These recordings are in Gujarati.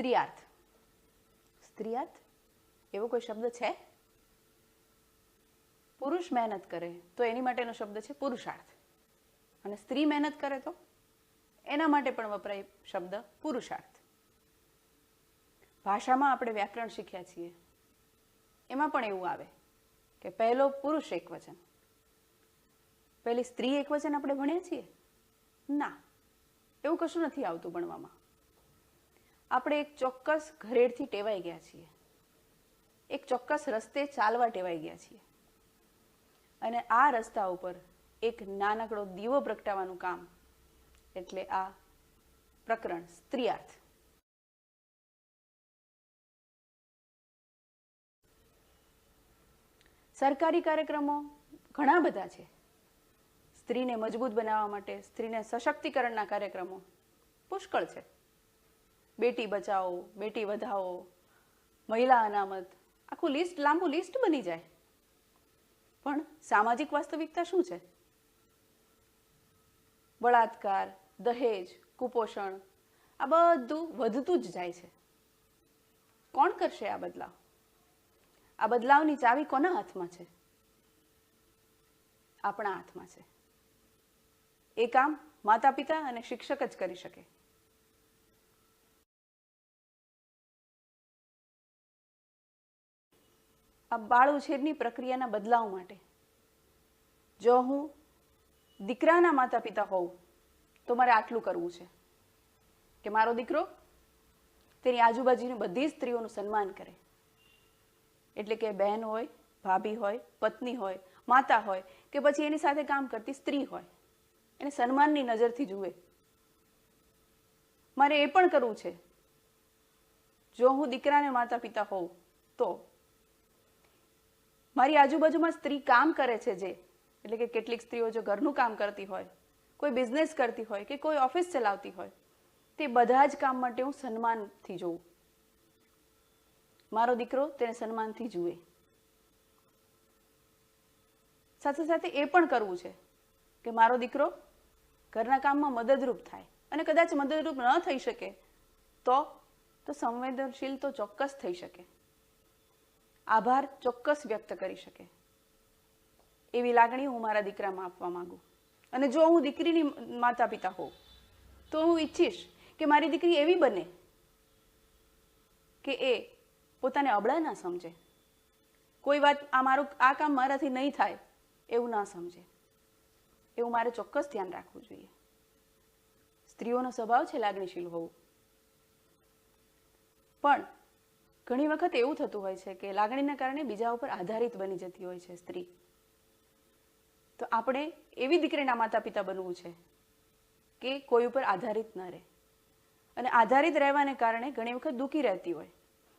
સ્ત્રીયાર્થ. સ્ત્રીયાર્થ? એવો કોઈ શબ્દ છે? પુરુષ મહેનત કરે તો એની માટેનો શબ્દ છે પુરુષાર્થ. અને સ્ત્રી મહેનત કરે તો? એના માટે પણ વપરાય શબ્દ પુરુષાર્થ. ભાષામાં આપણે વ્યાકરણ શીખ્યા છીએ. એમાં પણ એવું આવે કે પહેલો પુરુષ એકવચન પહેલી સ્ત્રી એકવચન આપણે ભણ્યા છીએ? ના. એવું કશું નથી આવતું ભણવામાં. આપણે એક ચોક્કસ ઘરેડથી ટેવાઈ ગયા છીએ. એક ચોક્કસ રસ્તે ચાલવા ટેવાઈ ગયા છીએ. અને આ રસ્તા ઉપર એક નાનકડો દીવો પ્રગટાવવાનું કામ, એટલે આ પ્રકરણ સ્ત્રીયાર્થ. સરકારી કાર્યક્રમો ઘણા બધા છે. સ્ત્રીને મજબૂત બનાવવા માટે, સ્ત્રીને સશક્તિકરણના કાર્યક્રમો પુષ્કળ છે. બેટી બચાવો, બેટી વધાવો, મહિલા અનામત, આખું લિસ્ટ લાંબુ લિસ્ટ બની જાય. પણ સામાજિક વાસ્તવિકતા શું છે? બળાત્કાર, દહેજ, કુપોષણ, આ બધું વધતું જ જાય છે. કોણ કરશે આ બદલાવ? આ બદલાવની ચાવી કોના હાથમાં છે? આપણા હાથમાં છે. એ કામ માતા પિતા અને શિક્ષક જ કરી શકે. આ બાળ ઉછેરની પ્રક્રિયાના બદલાવ માટે. જો હું દીકરાના માતા પિતા હોઉં, તો મારે આટલું કરવું છે. કે મારો દીકરો તેની આજુબાજુની બધી સ્ત્રીઓનું સન્માન કરે. એટલે કે બહેન હોય, ભાભી હોય, પત્ની હોય, માતા હોય, કે પછી એની સાથે કામ કરતી સ્ત્રી હોય, એને સન્માનની નજરથી જુએ. મારે એ પણ કરવું છે. જો હું દીકરાને માતા પિતા હોઉં, તો મારી આજુબાજુમાં સ્ત્રી કામ કરે છે જે, એટલે કે કેટલીક સ્ત્રીઓ જો ઘરનું કામ કરતી હોય, કોઈ બિઝનેસ કરતી હોય કે કોઈ ઓફિસ ચલાવતી હોય, તે બધા જ કામ માટે હું સન્માનથી જોઉં. મારો દીકરો તેને સન્માનથી જુએ. સાથે સાથે એ પણ કરવું છે કે મારો દીકરો ઘરના કામમાં મદદરૂપ થાય અને કદાચ મદદરૂપ ન થઈ શકે, તો તો સંવેદનશીલ તો ચોક્કસ થઈ શકે. આભાર ચોક્કસ વ્યક્ત કરી શકે. એવી લાગણી હું મારા દીકરામાં આપવા માંગુ. અને જો હું દીકરીની માતા પિતા હોઉં, તો હું ઈચ્છીશ કે મારી દીકરી એવી બને કે એ પોતાને અબળા ના સમજે. કોઈ વાત આ મારું, આ કામ મારાથી નહીં થાય એવું ના સમજે. એવું મારે ચોક્કસ ધ્યાન રાખવું જોઈએ. સ્ત્રીઓનો સ્વભાવ છે લાગણીશીલ હોવું. પણ ઘણી વખત એવું થતું હોય છે કે લાગણીના કારણે બીજા ઉપર આધારિત બની જતી હોય છે સ્ત્રી. તો આપણે એવી દીકરીના માતા પિતા બનવું છે કે કોઈ ઉપર આધારિત ન રહે. અને આધારિત રહેવાને કારણે ઘણી વખત દુઃખી રહેતી હોય.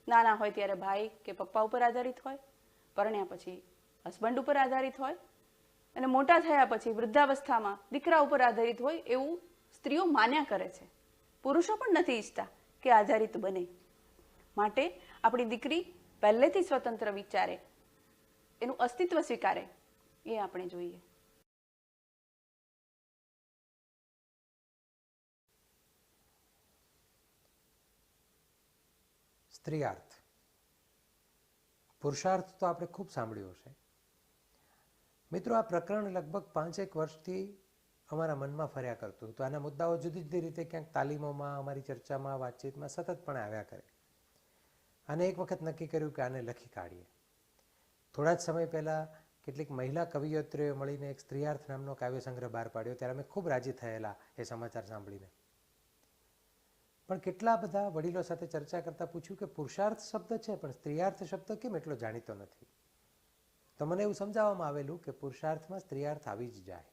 નાના હોય ત્યારે ભાઈ કે પપ્પા ઉપર આધારિત હોય, પરણ્યા પછી હસબન્ડ ઉપર આધારિત હોય અને મોટા થયા પછી વૃદ્ધાવસ્થામાં દીકરા ઉપર આધારિત હોય એવું સ્ત્રીઓ માન્યા કરે છે. પુરુષો પણ નથી ઈચ્છતા કે આધારિત બને. માટે આપણી દીકરી પહેલેથી સ્વતંત્ર વિચારે, એનું અસ્તિત્વ સ્વીકારે, એ આપણે જોઈએ. સ્ત્રીયાર્થ. પુરુષાર્થ તો આપણે ખૂબ સાંભળ્યો છે મિત્રો, આ પ્રકરણ લગભગ પાંચેક વર્ષથી અમારા મનમાં ફર્યા કરતું હતું. આના મુદ્દાઓ જુદી જુદી રીતે ક્યાંક તાલીમોમાં, અમારી ચર્ચામાં, વાતચીતમાં સતત પણ આવ્યા કરે. અને એક વખત નક્કી કર્યું કે આને લખી કાઢીએ. થોડા જ સમય પહેલાં કેટલીક મહિલા કવિયત્રીઓએ મળીને એક સ્ત્રીયાર્થ નામનો કાવ્ય બહાર પાડ્યો. ત્યારે અમે ખૂબ રાજી થયેલા એ સમાચાર સાંભળીને. પણ કેટલા બધા વડીલો સાથે ચર્ચા કરતા પૂછ્યું કે પુરુષાર્થ શબ્દ છે, પણ સ્ત્રીયાર્થ શબ્દ કેમ એટલો જાણીતો નથી? તો મને એવું સમજાવવામાં આવેલું કે પુરુષાર્થમાં સ્ત્રીયાર્થ આવી જ જાય.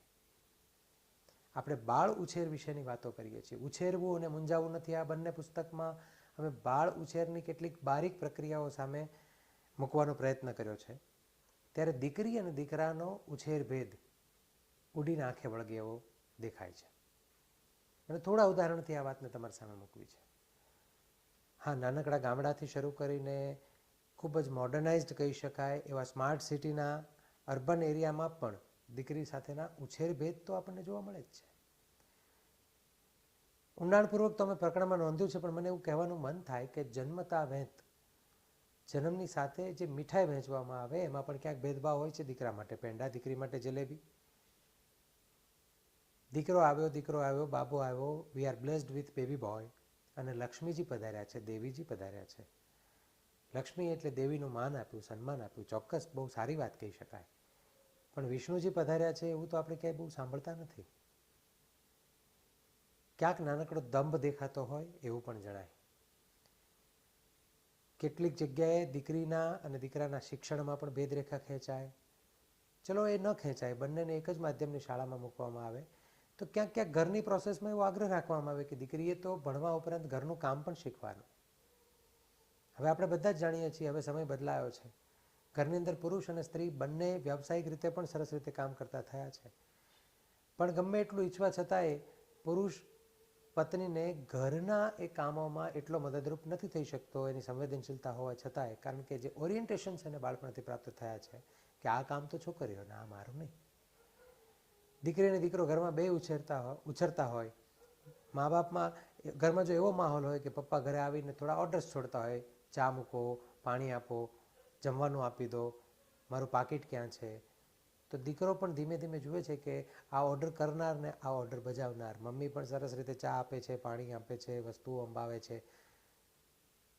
આપણે બાળ ઉછેર વિશેની વાતો કરીએ છીએ. ઉછેરવું અને મૂંઝાવવું નથી. આ બંને પુસ્તકમાં અમે બાળ ઉછેરની કેટલીક બારીક પ્રક્રિયાઓ સામે મૂકવાનો પ્રયત્ન કર્યો છે. ત્યારે દીકરી અને દીકરાનો ઉછેર ભેદ ઉડીને આંખે વળગે એવો દેખાય છે. અને થોડા ઉદાહરણથી આ વાતને તમારી સામે મૂકવી છે. હા, નાનકડા ગામડાથી શરૂ કરીને ખૂબ જ મોડર્નાઇઝડ કહી શકાય એવા સ્માર્ટ સિટીના અર્બન એરિયામાં પણ દીકરી સાથેના ઉછેર ભેદ તો આપણને જોવા મળે જ છે. ઊંડાણપૂર્વક તો અમે પ્રકરણમાં નોંધ્યું છે, પણ મને એવું કહેવાનું મન થાય કે જન્મતા વેંત જન્મની સાથે જે મીઠાઈ વહેંચવામાં આવે, એમાં પણ ક્યાંક ભેદભાવ હોય છે દીકરા માટે, પેંડા દીકરી માટે જલેબી. દીકરો આવ્યો દીકરો આવ્યો બાબો આવ્યો we are blessed with baby boy અને લક્ષ્મીજી પધાર્યા છે, દેવીજી પધાર્યા છે. લક્ષ્મી એટલે દેવીનું માન આપ્યું, સન્માન આપ્યું, ચોક્કસ બહુ સારી વાત કહી શકાય. પણ વિષ્ણુજી પધાર્યા છે એવું તો આપણે ક્યાંય બહુ સાંભળતા નથી. ક્યાંક નાનકડો દંભ દેખાતો હોય એવું પણ જણાય. કેટલીક જગ્યાએ દીકરીના અને દીકરાના શિક્ષણમાં પણ ભેદરેખા ખેંચાય. ચલો એ ન ખેંચાય, બંનેને એક જ માધ્યમની શાળામાં મૂકવામાં આવે. તો ક્યાંક ક્યાંક ઘરની પ્રોસેસમાં એવો આગ્રહ રાખવામાં આવે કે દીકરીએ તો ભણવા ઉપરાંત ઘરનું કામ પણ શીખવાનું. હવે આપણે બધા જ જાણીએ છીએ, હવે સમય બદલાયો છે. ઘરની અંદર પુરુષ અને સ્ત્રી બંને વ્યવસાયિક રીતે પણ સરસ રીતે કામ કરતા થયા છે. પણ ગમે એટલું ઈચ્છવા છતાંય પુરુષ પત્નીને ઘરના એ કામોમાં એટલો મદદરૂપ નથી થઈ શકતો, એની સંવેદનશીલતા હોવા છતાંય, કારણ કે જે ઓરિએન્ટેશન છે એને બાળપણથી પ્રાપ્ત થયા છે કે આ કામ તો છોકરીઓને આ મારું નહીં. દીકરી અને દીકરો ઘરમાં બે ઉછેરતા હોય ઉછરતા હોય. મા બાપમાં ઘરમાં જો એવો માહોલ હોય કે પપ્પા ઘરે આવીને થોડા ઓર્ડર્સ છોડતા હોય, ચા મૂકો, પાણી આપો, જમવાનું આપી દો, મારું પાકીટ ક્યાં છે? તો દીકરો પણ ધીમે ધીમે જુએ છે કે આ ઓર્ડર કરનાર ને આ ઓર્ડર બજાવનાર. મમ્મી પણ સરસ રીતે ચા આપે છે, પાણી આપે છે, વસ્તુઓ અંબાવે છે.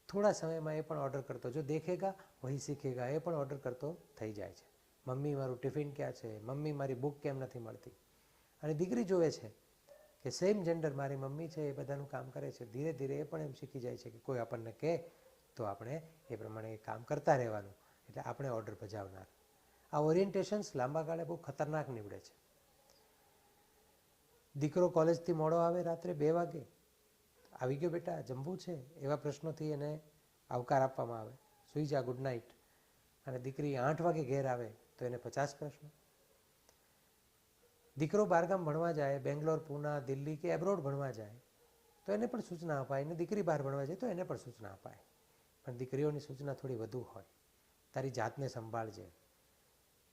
થોડા સમયમાં એ પણ ઓર્ડર કરતો. જો દેખેગા, વહી શીખેગા, એ પણ ઓર્ડર કરતો થઈ જાય છે. મમ્મી મારું ટિફિન ક્યાં છે? મમ્મી મારી બુક કેમ નથી મળતી? અને દીકરી જોવે છે કે સેમ જેન્ડર મારી મમ્મી છે એ બધાનું કામ કરે છે. ધીરે ધીરે એ પણ એમ શીખી જાય છે કે કોઈ આપણને કહે તો આપણે એ પ્રમાણે કામ કરતા રહેવાનું. એટલે આપણે ઓર્ડર બજાવનાર. આ ઓરિએન્ટેશન્સ લાંબા ગાળે બહુ ખતરનાક નીવડે છે. દીકરો કોલેજથી મોડો આવે રાત્રે બે વાગે. આવી ગયો બેટા જમવું છે, એવા પ્રશ્નોથી એને આવકાર આપવામાં આવે. સુઈ જા ગુડ નાઇટ અને દીકરી આઠ વાગે ઘેર આવે તો એને પચાસ પ્રશ્નો. દીકરો બહારગામ ભણવા જાય, બેંગ્લોર, પૂના, દિલ્હી કે એબ્રોડ ભણવા જાય, તો એને પણ સૂચના અપાય. અને દીકરી બહાર ભણવા જાય તો એને પણ સૂચના અપાય. પણ દીકરીઓની સૂચના થોડી વધુ હોય. તારી જાતને સંભાળજે.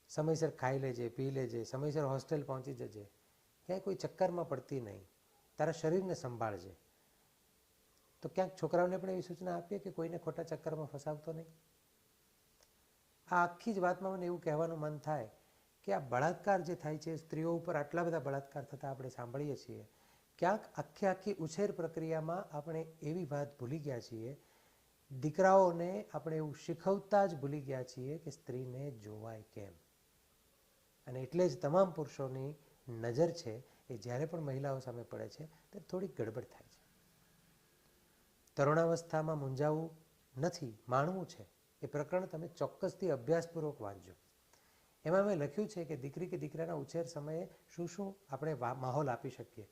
સમયસર ખાઈ લેજે, પી લેજે, સમયસર હોસ્ટેલ પહોંચી જજે. ક્યાંય કોઈ ચક્કરમાં પડતી નહીં. તારા શરીરને સંભાળજે. તો ક્યાંક છોકરાઓને પણ એવી સૂચના આપીએ કે કોઈને ખોટા ચક્કરમાં ફસાવતો નહીં. આ આખી જ વાતમાં મને એવું કહેવાનું મન થાય કે આ બળાત્કાર જે થાય છે, સ્ત્રીઓ ઉપર આટલા બધા બળાત્કાર થતા આપણે સાંભળીએ છીએ. ક્યાંક આખી આખી ઉછેર પ્રક્રિયામાં આપણે એવી વાત ભૂલી ગયા છીએ. દીકરાઓને આપણે એવું શીખવતા જ ભૂલી ગયા છીએ કે સ્ત્રીને જોવાય કેમ? અને એટલે જ તમામ પુરુષોની નજર છે એ જ્યારે પણ મહિલાઓ સામે પડે છે, ત્યારે થોડીક ગડબડ થાય છે. તરુણાવસ્થામાં મૂંઝાવું નથી, માણવું છે. એ પ્રકરણ તમે ચોક્કસથી અભ્યાસપૂર્વક વાંચજો. એમાં મેં લખ્યું છે કે દીકરી કે દીકરાના ઉછેર સમયે શું શું આપણે માહોલ આપી શકીએ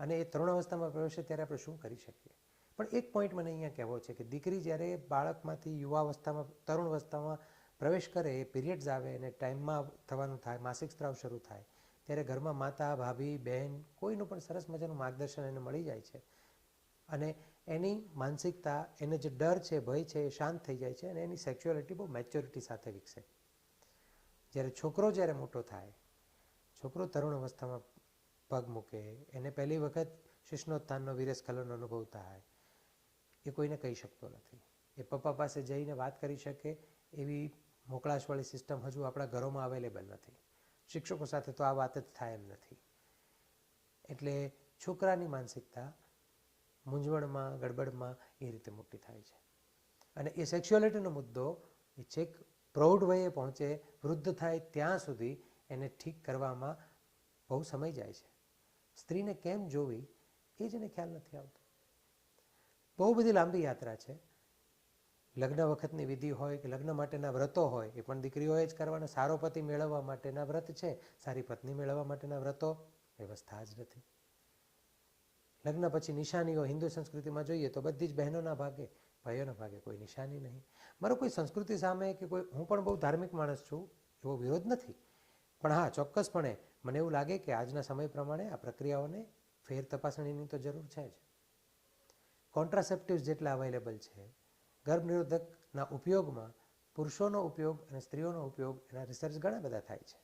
અને એ તરુણાવસ્થામાં પ્રવેશે ત્યારે આપણે શું કરી શકીએ. પણ એક પોઈન્ટ મને અહીંયા કહેવો છે કે દીકરી જ્યારે બાળકમાંથી યુવાવસ્થામાં, તરુણ અવસ્થામાં પ્રવેશ કરે એ પીરિયડ્સ આવે અને ટાઈમમાં થવાનું થાય, માસિક સ્ત્રાવ શરૂ થાય, ત્યારે ઘરમાં માતા, ભાભી, બહેન કોઈનું પણ સરસ મજાનું માર્ગદર્શન એને મળી જાય છે. અને એની માનસિકતા, એને જે ડર છે, ભય છે, એ શાંત થઈ જાય છે અને એની સેક્સ્યુઆલિટી બહુ મેચ્યોરિટી સાથે વિકસે. જ્યારે છોકરો જ્યારે મોટો થાય, છોકરો તરુણ અવસ્થામાં પગ મૂકે, એને પહેલી વખત શિષ્ણોત્થાનનો વિરસ્ખલનનો અનુભવ થાય એ કોઈને કહી શકતો નથી. એ પપ્પા પાસે જઈને વાત કરી શકે એવી મોકળાશવાળી સિસ્ટમ હજુ આપણા ઘરોમાં અવેલેબલ નથી. શિક્ષકો સાથે તો આ વાત જ થાય એમ નથી. એટલે છોકરાની માનસિકતા મૂંઝવણમાં, ગડબડમાં એ રીતે મોટી થાય છે. અને એ સેક્સ્યુઆલિટીનો મુદ્દો એ છેક પ્રૌઢ વયે પહોંચે, વૃદ્ધ થાય ત્યાં સુધી એને ઠીક કરવામાં બહુ સમય જાય છે. સ્ત્રીને કેમ જોવી એ જ એને ખ્યાલ નથી આવતો. બહુ બધી લાંબી યાત્રા છે. લગ્ન વખતની વિધિ હોય કે લગ્ન માટેના વ્રતો હોય, એ પણ દીકરીઓએ જ કરવાના. સારો પતિ મેળવવા માટેના વ્રત છે, સારી પત્ની મેળવવા માટેના વ્રતો, વ્યવસ્થા જ નથી. લગ્ન પછી નિશાનીઓ હિન્દુ સંસ્કૃતિમાં જોઈએ તો બધી જ બહેનોના ભાગે, ભાઈઓના ભાગે કોઈ નિશાની નહીં. મારો કોઈ સંસ્કૃતિ સામે કે કોઈ, હું પણ બહુ ધાર્મિક માણસ છું, એવો વિરોધ નથી. પણ હા, ચોક્કસપણે મને એવું લાગે કે આજના સમય પ્રમાણે આ પ્રક્રિયાઓને ફેર તપાસણીની તો જરૂર છે જ. કોન્ટ્રાસેપ્ટિવ્સ જેટલા અવેલેબલ છે ગર્ભનિરોધકના ઉપયોગમાં પુરુષોનો ઉપયોગ અને સ્ત્રીઓનો ઉપયોગ એના રિસર્ચ ઘણા બધા થાય છે.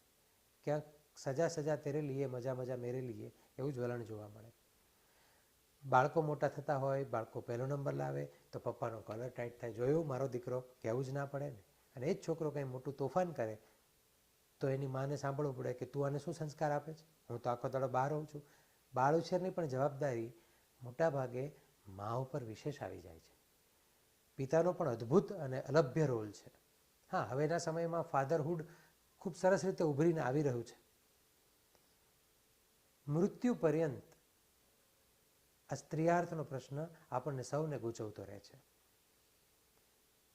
ક્યાંક સજા સજા તેરે લીએ મજા મજા મેરે લીએ એવું જ વલણ જોવા મળે. બાળકો મોટા થતા હોય, બાળકો પહેલો નંબર લાવે, તો પપ્પાનો કલર ટાઈટ થાય. જોયું, મારો દીકરો કહેવું જ ના પડે ને? અને એ જ છોકરો કંઈ મોટું તોફાન કરે, તો એની માને સાંભળવું પડે કે તું આને શું સંસ્કાર આપે છે? હું તો આખો દાડો બહાર રહું છું. બાળ ઉછેરની પણ જવાબદારી મોટાભાગે મા ઉપર વિશેષ આવી જાય છે. પિતાનો પણ અદ્ભુત અને અલભ્ય રોલ છે. હા, હવેના સમયમાં ફાધરહુડ ખૂબ સરસ રીતે ઉભરીને આવી રહ્યું છે. મૃત્યુ પર્યંત આ સ્ત્રીયાર્થનો પ્રશ્ન આપણને સૌને ગૂંચવતો રહે છે.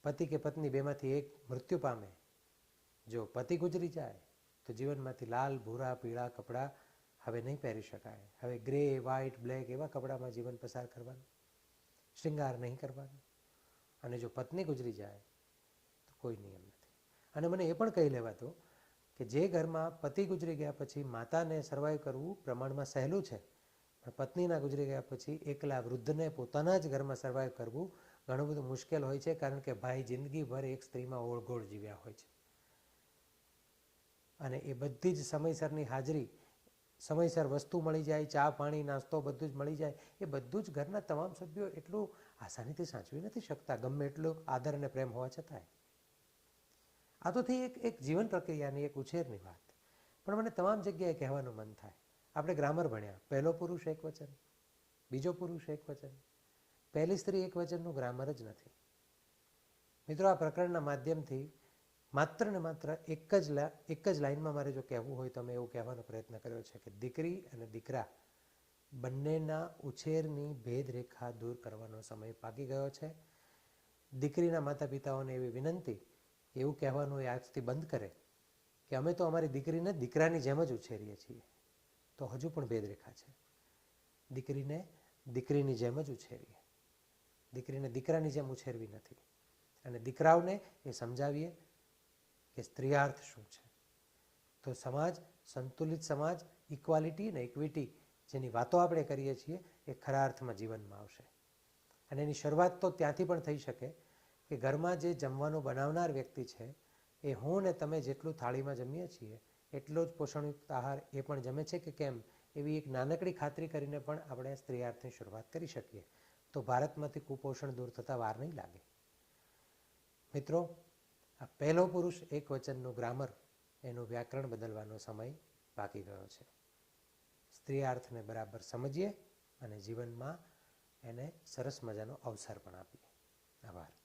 પતિ કે પત્ની બેમાંથી એક મૃત્યુ પામે. જો પતિ ગુજરી જાય, તો જીવનમાંથી લાલ, ભૂરા, પીળા કપડાં હવે નહીં પહેરી શકાય. હવે ગ્રે વ્હાઇટ બ્લેક એવા કપડામાં જીવન પસાર કરવાનું. શૃંગાર નહીં કરવાનો. અને જો પત્ની ગુજરી જાય, તો કોઈ નિયમ નથી. અને મને એ પણ કહી લેવાતું કે જે ઘરમાં પતિ ગુજરી ગયા પછી માતાને સર્વાઈવ કરવું પ્રમાણમાં સહેલું છે, પણ પત્નીના ગુજરી ગયા પછી એકલા વૃદ્ધને પોતાના જ ઘરમાં સર્વાઈવ કરવું ઘણું બધું મુશ્કેલ હોય છે, કારણ કે ભાઈ જિંદગીભર એક સ્ત્રીમાં ઓળઘોળ જીવ્યા હોય છે. અને એ બધી જ સમયસરની હાજરી, સમયસર વસ્તુ મળી જાય, ચા, પાણી, નાસ્તો બધું જ મળી જાય, એ બધું જ ઘરના તમામ સભ્યો એટલું આસાનીથી સાચવી નથી શકતા, ગમે એટલું આદર અને પ્રેમ હોવા છતાંય. આ તો થઈ એક એક જીવન પ્રક્રિયાની એક ઉછેરની વાત. પણ મને તમામ જગ્યાએ કહેવાનું મન થાય. આપણે ગ્રામર ભણ્યા. પહેલો પુરુષ એક વચન, બીજો પુરુષ એક વચન. પહેલી સ્ત્રી એક વચનનું ગ્રામર જ નથી. મિત્રો, આ પ્રકરણના માધ્યમથી માત્ર ને માત્ર એક જ એક જ લાઈનમાં મારે જો કહેવું હોય તો મેં એવું કહેવાનો પ્રયત્ન કર્યો છે કે દીકરી અને દીકરા બંનેના ઉછેરની ભેદરેખા દૂર કરવાનો સમય પાકી ગયો છે. દીકરીના માતા પિતાઓને એવી વિનંતી, એવું કહેવાનું એ આજથી બંધ કરે કે અમે તો અમારી દીકરીને દીકરાની જેમ જ ઉછેરીએ છીએ. તો હજુ પણ ભેદરેખા છે. દીકરીને દીકરીની જેમ જ ઉછેરીએ. દીકરીને દીકરાની જેમ ઉછેરવી નથી. અને દીકરાઓને એ સમજાવીએ કે સ્ત્રીયાર્થ શું છે. તો સમાજ, સંતુલિત સમાજ ઇક્વાલિટી અને ઇક્વિટી જેની વાતો આપણે કરીએ છીએ, એ ખરા અર્થમાં જીવનમાં આવશે. અને એની શરૂઆત તો ત્યાંથી પણ થઈ શકે કે ઘરમાં જે જમવાનું બનાવનાર વ્યક્તિ છે, એ હું ને તમે જેટલું થાળીમાં જમીએ છીએ, એટલો જ પોષણયુક્ત આહાર એ પણ જમે છે કે કેમ? એવી એક નાનકડી ખાતરી કરીને પણ આપણે સ્ત્રીયાર્થની શરૂઆત કરી શકીએ. તો ભારતમાંથી કુપોષણ દૂર થતાં વાર નહીં લાગે. મિત્રો, આ પહેલો પુરુષ એક વચનનું ગ્રામર, એનું વ્યાકરણ બદલવાનો સમય બાકી ગયો છે. સ્ત્રીયાર્થને બરાબર સમજીએ અને જીવનમાં એને સરસ મજાનો અવસર પણ આપીએ. આભાર.